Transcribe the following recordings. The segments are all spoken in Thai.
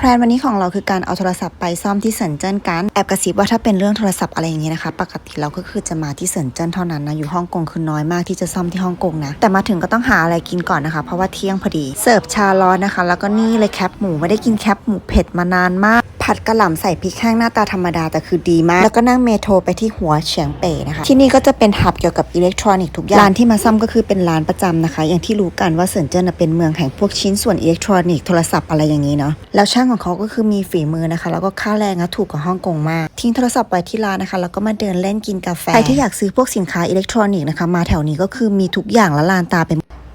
แพลนวันนี้ของเราคือการเอาโทรศัพท์ไปซ่อมที่เซินเจิ้นกันแอบกระซิบว่าถ้าเป็นเรื่องโทรศัพท์อะไรอย่างนี้นะคะปกติเราก็คือจะมาที่เซินเจิ้นเท่านั้นนะอยู่ฮ่องกงคือน้อยมากที่จะซ่อมที่ฮ่องกงนะแต่มาถึงก็ต้องหาอะไรกินก่อนนะคะ เพราะว่าเที่ยงพอดีเสิร์ฟชาร้อนนะคะ แล้วก็นี่เลยแคปหมูไม่ได้กินแคปหมูเผ็ดมานานมาก ผัดกระหล่ำใส่พริกแห้งหน้าตาธรรมดาแต่คือดีมาก แล้วก็นั่งเมโทรไปที่หัวเฉียงเป๋นะคะ ที่นี่ก็จะเป็นหับเกี่ยวกับอิเล็กทรอนิกส์ทุกอย่าง ร้านที่มาซ่อมก็คือเป็นร้านประจำนะคะ อย่างที่รู้กันว่าเซินเจิ้นเป็นเมืองแห่งพวกชิ้นส่วนอิเล็กทรอนิกส์โทรศัพท์อะไรอย่างนี้เนาะ แล้วช่างของเขาก็คือมีฝีมือนะคะ แล้วก็ค่าแรงอะถูกกว่าฮ่องกงมาก ทิ้งโทรศัพท์ไว้ที่ร้านนะคะ แล้วก็มาเดินเล่นกินกาแฟ ใครที่อยากซื้อพวกสินค้าอิเล็กทรอนิกส์นะคะ มาแถวนี้ก็คือมีทุกอย่างละลานตาไป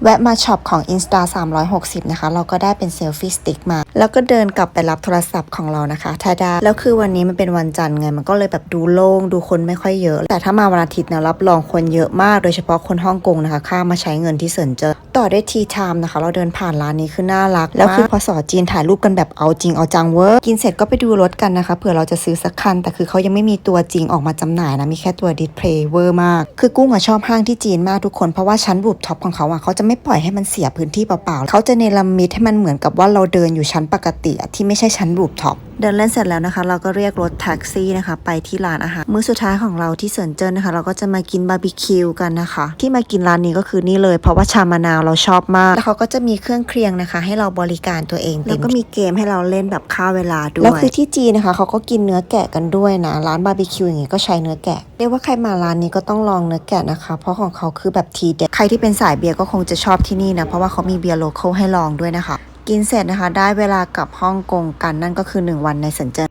แวะมาช็อปของ Insta 360 นะคะ เราก็ได้เป็นเซลฟี่สติ๊กมา แล้วก็เดินกลับไปรับโทรศัพท์ของเรานะคะทาดา แล้วคือวันนี้มันเป็นวันจันทร์ไง มันก็เลยแบบดูโล่ง ดูคนไม่ค่อยเยอะ แต่ถ้ามาวันอาทิตย์เนี่ยรับรองคนเยอะมาก โดยเฉพาะคนฮ่องกงนะคะ ข้ามาใช้เงินที่เซินเจิ้นต่อได้ทีไทม์นะคะ เราเดินผ่านร้านนี้คือน่ารัก แล้วคือพอสอจีนถ่ายรูปกันแบบเอาจริงเอาจังเวอร์ กินเสร็จก็ไปดูรถกันนะคะ เผื่อเราจะซื้อสักคัน แต่คือเขายังไม่มีตัวจริงออกมาจำหน่ายนะ มีแค่ตัวดิสเพลย์เวอร์มาก คือกุ้งอะชอบห้างที่จีนมากทุกคน เพราะว่าชั้นรูปท็อปของเขาอะเขาจะไม่ไม่ปล่อยให้มันเสียพื้นที่เปล่าๆเขาจะเนรมิตให้มันเหมือนกับว่าเราเดินอยู่ชั้นปกติที่ไม่ใช่ชั้นรูปท็อปเดินเล่นเสร็จแล้วนะคะ เราก็เรียกรถแท็กซี่นะคะ ไปที่ร้านอาหารมื้อสุดท้ายของเราที่เซินเจิ้นนะคะ เราก็จะมากินบาร์บีคิวกันนะคะ ที่มากินร้านนี้ก็คือนี่เลย เพราะว่าชามะนาวเราชอบมาก แล้วเขาก็จะมีเครื่องเคียงนะคะ ให้เราบริการตัวเองแล้วก็มีเกมให้เราเล่นแบบฆ่าเวลาด้วยแล้วคือที่จีนนะคะเขาก็กินเนื้อแกะกันด้วยนะร้านบาร์บีคิวอย่างงี้ก็ใช้เนื้อแกะเรียกว่าใครมาร้านนี้ก็ต้องลองเนื้อแกะนะคะ เพราะของเขาคือแบบทีเด็ดใครที่เป็นสายเบียร์ก็คงจะชอบที่นี่นะเพราะว่าเขามีเบียร์โลคอลให้ลองด้วยนะคะ กินเสร็จนะคะ ได้เวลากลับฮ่องกงกันนั่นก็คือ 1 วันในเซินเจิ้น